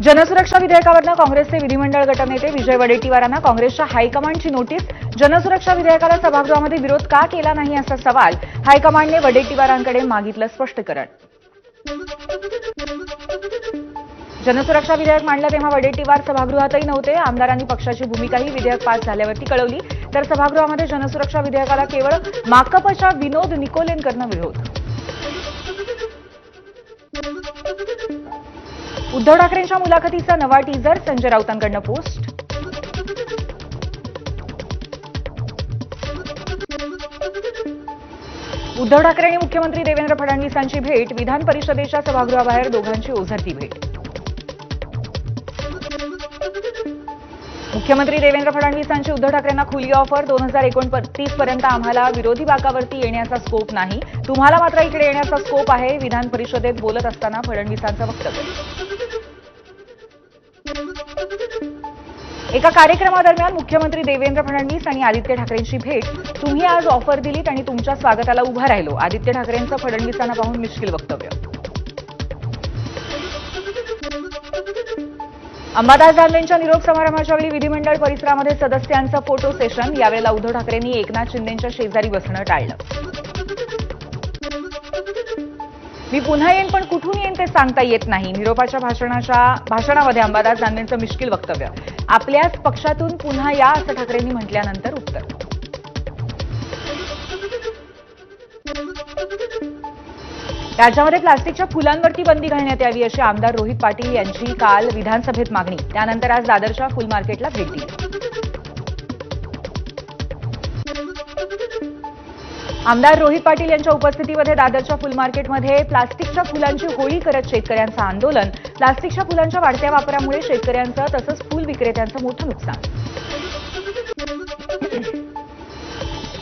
जनसुरक्षा विधेयकावरनं काँग्रेसचे विधिमंडळ गटनेते विजय वडेट्टीवारांना काँग्रेसच्या हायकमांडची नोटीस. जनसुरक्षा विधेयकाला सभागृहामध्ये विरोध का केला नाही असा सवाल हायकमांडने वडेट्टीवारांकडे मागितलं स्पष्टीकरण. जनसुरक्षा विधेयक मांडलं तेव्हा वडेट्टीवार सभागृहातही नव्हते. आमदारांनी पक्षाची भूमिकाही विधेयक पास झाल्यावरती कळवली. तर सभागृहामध्ये जनसुरक्षा विधेयकाला केवळ माकपच्या विनोद निकोलेनकरनं विरोध. उद्धव ठाकरेंच्या मुलाखतीचा नवा टीजर संजय राऊतांकडनं पोस्ट उद्धव ठाकरे आणि मुख्यमंत्री देवेंद्र फडणवीसांची भेट विधान परिषदेच्या सभागृहाबाहेर दोघांची ओझरती भेट. मुख्यमंत्री देवेंद्र फडणवीसांची उद्धव ठाकरेंना खुली ऑफर दोन हजार एकोणतीस पर्यंत आम्हाला विरोधी बाकावरती येण्याचा स्कोप नाही. तुम्हाला मात्र इकडे येण्याचा स्कोप आहे विधान परिषदेत बोलत असताना फडणवीसांचं वक्तव्य. एका कार्यक्रमादरम्यान मुख्यमंत्री देवेंद्र फडणवीस आणि आदित्य ठाकरेंची भेट. तुम्ही आज ऑफर दिलीत आणि तुमच्या स्वागताला उभा राहिलो. आदित्य ठाकरेंचं फडणवीसांना पाहून मिश्किल वक्तव्य. अंबादास दानवेंच्या निरोप समारंभाच्या वेळी विधिमंडळ परिसरामध्ये सदस्यांचं फोटो सेशन यावेळेला उद्धव ठाकरेंनी एकनाथ शिंदेच्या शेजारी बसणं टाळलं. मी पुन्हा येईन पण कुठून येईन ते सांगता येत नाही. निरोपाच्या भाषणाच्या भाषणामध्ये अंबादास दानवेंचं मिश्किल वक्तव्य. आपल्याच पक्षातून पुन्हा या असं ठाकरेंनी म्हटल्यानंतर उत्तर. राज्यामध्ये प्लास्टिकच्या फुलांवरती बंदी घालण्यात यावी अशी आमदार रोहित पाटील यांची काल विधानसभेत मागणी. त्यानंतर आज दादरच्या फुल मार्केटला भेट दिली. आमदार रोहित पाटील यांच्या उपस्थितीमध्ये दादरच्या फुल मार्केटमध्ये प्लास्टिकच्या फुलांची होळी करत शेतकऱ्यांचं आंदोलन. प्लास्टिकच्या फुलांच्या वाढत्या वापरामुळे शेतकऱ्यांचं तसंच फुल विक्रेत्यांचं मोठं नुकसान.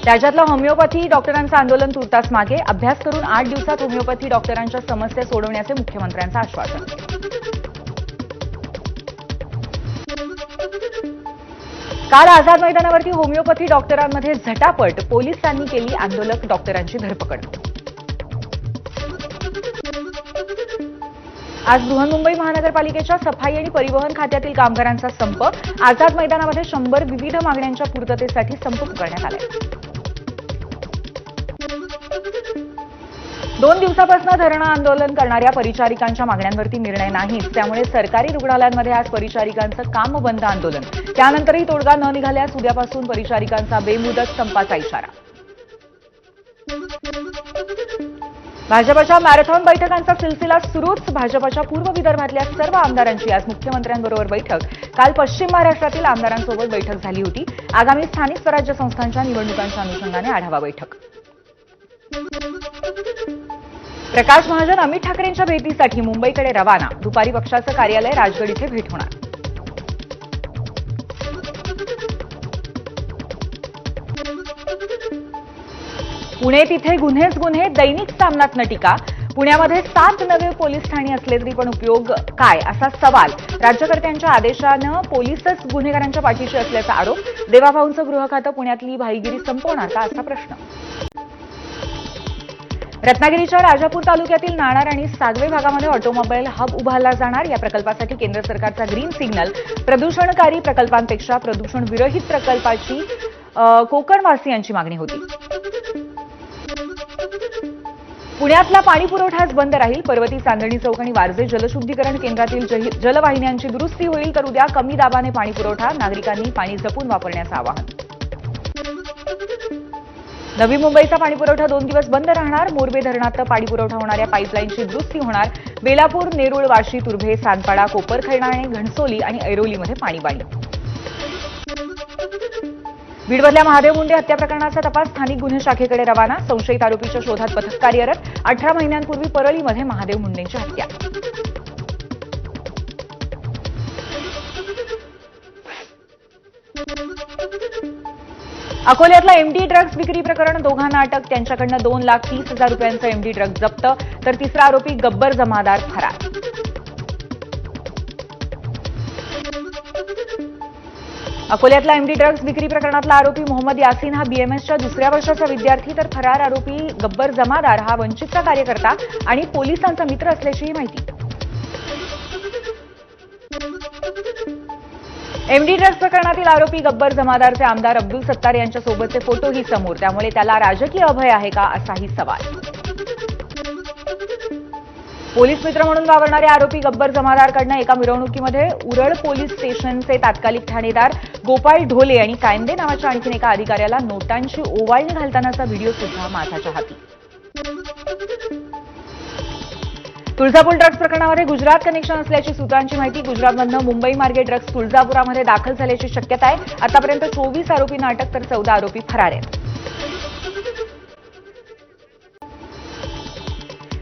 राज्यातलं होमिओपॅथी डॉक्टरांचं आंदोलन तुर्तास मागे. अभ्यास करून आठ दिवसात होमिओपॅथी डॉक्टरांच्या समस्या सोडवण्याचे मुख्यमंत्र्यांचं आश्वासन. काल आझाद मैदानावरती होमिओपॅथी डॉक्टरांमध्ये झटापट पोलिसांनी केली आंदोलक डॉक्टरांची धरपकड. आज बृहन्मुंबई महानगरपालिकेच्या सफाई आणि परिवहन खात्यातील कामगारांचा संप. आझाद मैदानामध्ये शंभर विविध मागण्यांच्या पूर्ततेसाठी संप पुकारण्यात आलाय. दोन दिवसापासून धरणं आंदोलन करणाऱ्या परिचारिकांच्या मागण्यांवरती निर्णय नाहीच त्यामुळे सरकारी रुग्णालयांमध्ये आज परिचारिकांचं काम बंद आंदोलन. त्यानंतरही तोडगा न निघाल्यास उद्यापासून परिचारिकांचा बेमुदत संपाचा इशारा. भाजपच्या मॅरेथॉन बैठकांचा सिलसिला सुरूच. भाजपच्या पूर्व विदर्भातल्या सर्व आमदारांची आज मुख्यमंत्र्यांबरोबर बैठक. काल पश्चिम महाराष्ट्रातील आमदारांसोबत बैठक झाली होती. आगामी स्थानिक स्वराज्य संस्थांच्या निवडणुकांच्या अनुषंगाने आढावा बैठक. प्रकाश महाजन अमित ठाकरेंच्या भेटीसाठी मुंबईकडे रवाना. दुपारी पक्षाचं कार्यालय राजगड इथे भेट होणार. पुणे तिथे गुन्हेच गुन्हे दैनिक सामनात टीका. पुण्यामध्ये सात नवे पोलीस ठाणे असले तरी पण उपयोग काय असा सवाल राज्यकर्त्यांच्या आदेशानं पोलीसच गुन्हेगारांच्या पाठीशी असल्याचा आरोप. देवाभाऊंचं गृह खातं पुण्यातली भाईगिरी संपवणार का असा प्रश्न. रत्नागिरीच्या राजापूर तालुक्यातील नाणार आणि सागवे भागामध्ये ऑटोमोबाईल हब उभारला जाणार. या प्रकल्पासाठी केंद्र सरकारचा ग्रीन सिग्नल. प्रदूषणकारी प्रकल्पांपेक्षा प्रदूषण विरहित प्रकल्पाची कोकणवासियांची मागणी होती. पुण्यातला पाणी पुरवठाच बंद राहील. पर्वती चांदणी चौक आणि वारजे जलशुद्धीकरण केंद्रातील जलवाहिन्यांची दुरुस्ती होईल तर उद्या कमी दाबाने पाणी पुरवठा. नागरिकांनी पाणी जपून वापरण्याचं आवाहन. नवी मुंबईचा पाणीपुरवठा दोन दिवस बंद राहणार. मोरबे धरणात पाणीपुरवठा होणाऱ्या पाईपलाईनची दुरुस्ती होणार. बेलापूर नेरुळ वाशी तुर्भे सानपाडा कोपरखैणाणे घणसोली आणि ऐरोलीमध्ये पाणी वाढलं बीडमधल्या महादेव मुंडे हत्या प्रकरणाचा तपास स्थानिक गुन्हे शाखेकडे रवाना. संशयित आरोपीच्या शोधात पथक कार्यरत अठरा महिन्यांपूर्वी परळीमध्ये महादेव मुंडेंची हत्या. अकोल्यातला एमडी ड्रग्ज विक्री प्रकरण दोघांना अटक त्यांच्याकडनं दोन लाख तीस हजार रुपयांचं एमडी ड्रग्ज जप्त तर तिसरा आरोपी गब्बर जमादार फरार. अकोल्यातला एमडी ड्रग्ज विक्री प्रकरणातला आरोपी मोहम्मद यासीन हा बीएमएसच्या दुसऱ्या वर्षाचा विद्यार्थी तर फरार आरोपी गब्बर जमादार हा वंचितचा कार्यकर्ता आणि पोलिसांचा मित्र असल्याचीही माहिती. एमडी ड्रग्ज प्रकरणातील आरोपी गब्बर जमादारचे आमदार अब्दुल सत्तार यांच्या सोबतचे फोटोही समोर त्यामुळे त्याला राजकीय अभय आहे का असाही सवाल. पोलीस मित्र म्हणून वावरणारे आरोपी गब्बर जमादारकडनं एका मिरवणुकीमध्ये उरळ पोलीस स्टेशनचे तात्कालिक ठाणेदार गोपाळ ढोले आणि कायंदे नावाच्या आणखीन एका अधिकाऱ्याला नोटांची ओवाळणी घालतानाचा व्हिडिओ सुद्धा माझ्याच्या हाती. तुळजापूर ड्रग्ज प्रकरणामध्ये गुजरात कनेक्शन असल्याची सूत्रांची माहिती. गुजरातमधनं मुंबई मार्गे ड्रग्ज तुळजापुरामध्ये दाखल झाल्याची शक्यता आहे. आतापर्यंत चोवीस आरोपींना अटक तर चौदा आरोपी फरार आहेत.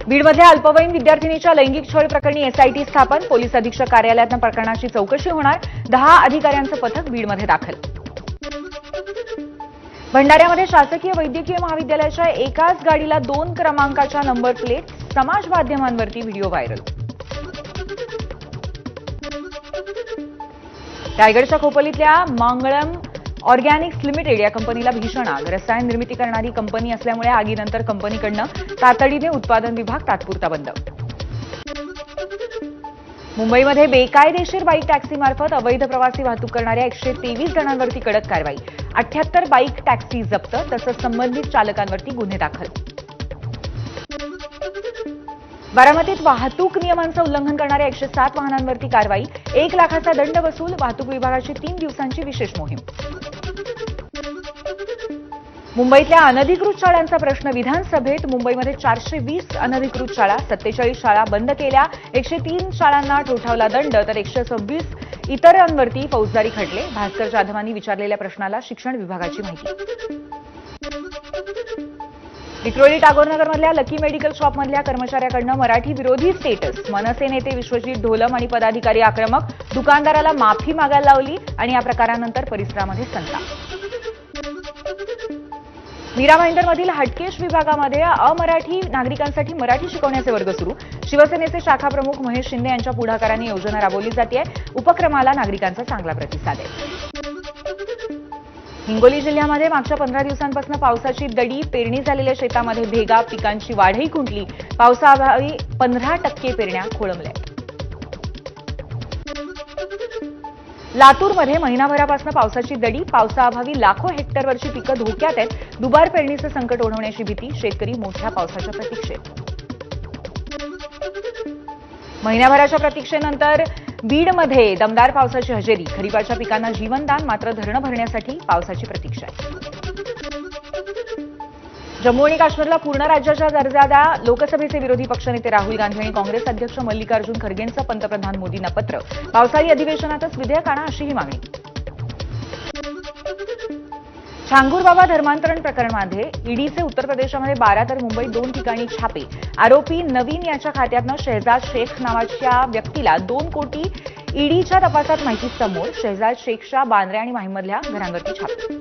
बीडमधल्या अल्पवयीन विद्यार्थिनीच्या लैंगिक छळ प्रकरणी एसआयटी स्थापन. पोलीस अधीक्षक कार्यालयातनं प्रकरणाची चौकशी होणार. दहा अधिकाऱ्यांचं पथक बीडमध्ये दाखल. भंडाऱ्यामध्ये शासकीय वैद्यकीय महाविद्यालयाच्या एकाच गाडीला दोन क्रमांकाच्या नंबर प्लेट समाज माध्यमांवरती व्हिडिओ व्हायरल. रायगडच्या खोपोलीतल्या मंगळम ऑर्गॅनिक्स लिमिटेड या कंपनीला भीषण आग. रसायन निर्मिती करणारी कंपनी असल्यामुळे आगीनंतर कंपनीकडनं तातडीने उत्पादन विभाग तात्पुरता बंद. मुंबईमध्ये बेकायदेशीर बाईक टॅक्सीमार्फत अवैध प्रवासी वाहतूक करणाऱ्या एकशे तेवीस जणांवरती कडक कारवाई. अठ्याहत्तर बाईक टॅक्सी जप्त तसंच संबंधित चालकांवरती गुन्हे दाखल. बारामतीत वाहतूक नियमांचं उल्लंघन करणाऱ्या एकशे सात वाहनांवरती कारवाई एक लाखाचा दंड वसूल वाहतूक विभागाची तीन दिवसांची विशेष मोहीम. मुंबईतल्या अनधिकृत शाळांचा प्रश्न विधानसभेत मुंबईमध्ये चारशे वीस अनधिकृत शाळा सत्तेचाळीस शाळा बंद केल्या. एकशे तीन शाळांना ठोठावला दंड तर एकशे सव्वीस इतरांवरती फौजदारी खटले. भास्कर जाधवांनी विचारलेल्या प्रश्नाला शिक्षण विभागाची माहिती. विक्रोळी टागोरनगरमधल्या लकी मेडिकल शॉपमधल्या कर्मचाऱ्याकडनं मराठी विरोधी स्टेटस मनसे नेते विश्वजित ढोलम आणि पदाधिकारी आक्रमक दुकानदाराला माफी मागायला लावली आणि या प्रकारानंतर परिसरामध्ये संताप. मीरा भाईंदरमधील हटकेश विभागामध्ये अमराठी नागरिकांसाठी मराठी शिकवण्याचे वर्ग सुरू. शिवसेनेचे शाखा प्रमुख महेश शिंदे यांच्या पुढाकाराने योजना राबवली जाते उपक्रमाला नागरिकांचा चांगला प्रतिसाद आहे. हिंगोली जिल्ह्यामध्ये मागच्या पंधरा दिवसांपासून पावसाची दडी पेरणी झालेल्या शेतामध्ये भेगा पिकांची वाढही खुंटली. पावसाअभावी पंधरा टक्के पेरण्या खोळंबल्या. लातूरमध्ये महिनाभरापासून पावसाची दडी पावसाअभावी लाखो हेक्टरवरची पिकं धोक्यात आहेत. दुबार पेरणीचं संकट ओढवण्याची भीती शेतकरी मोठ्या पावसाच्या प्रतीक्षेत. महिन्याभराच्या प्रतीक्षेनंतर बीडमध्ये दमदार पावसाची हजेरी. खरीपाच्या पिकांना जीवनदान मात्र धरणं भरण्यासाठी पावसाची प्रतीक्षा आहे. जम्मू आणि काश्मीरला पूर्ण राज्याच्या दर्जा द्या लोकसभेचे विरोधी पक्षनेते राहुल गांधी आणि काँग्रेस अध्यक्ष मल्लिकार्जुन खरगेंचं पंतप्रधान मोदींना पत्र. पावसाळी अधिवेशनातच विधेयक आणा अशीही मागणी. बाबा धर्मांतरण प्रकरणामध्ये ईडीचे उत्तर प्रदेशामध्ये बारा तर मुंबईत दोन ठिकाणी छापे. आरोपी नवीन याच्या खात्यातनं शहजाद शेख नावाच्या व्यक्तीला दोन कोटी ईडीच्या तपासात माहिती समोर शहजाद शेखच्या बांद्रे आणि माहीमधल्या घरांवरती छापे.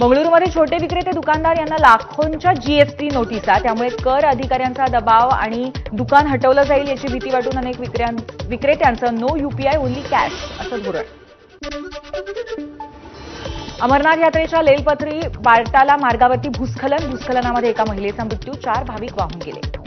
बंगळुरूमध्ये छोटे विक्रेते दुकानदार यांना लाखोंच्या जीएसटी नोटिसा त्यामुळे कर अधिकाऱ्यांचा दबाव आणि दुकान हटवलं जाईल याची भीती वाटून अनेक विक्रेत्यांचं नो युपीआय ओन्ली कॅश असं धोरण. अमरनाथ यात्रेच्या लेलपथरी बारटाला मार्गावरती भूस्खलन भूस्खलनामध्ये एका महिलेचा मृत्यू चार भाविक वाहून गेले.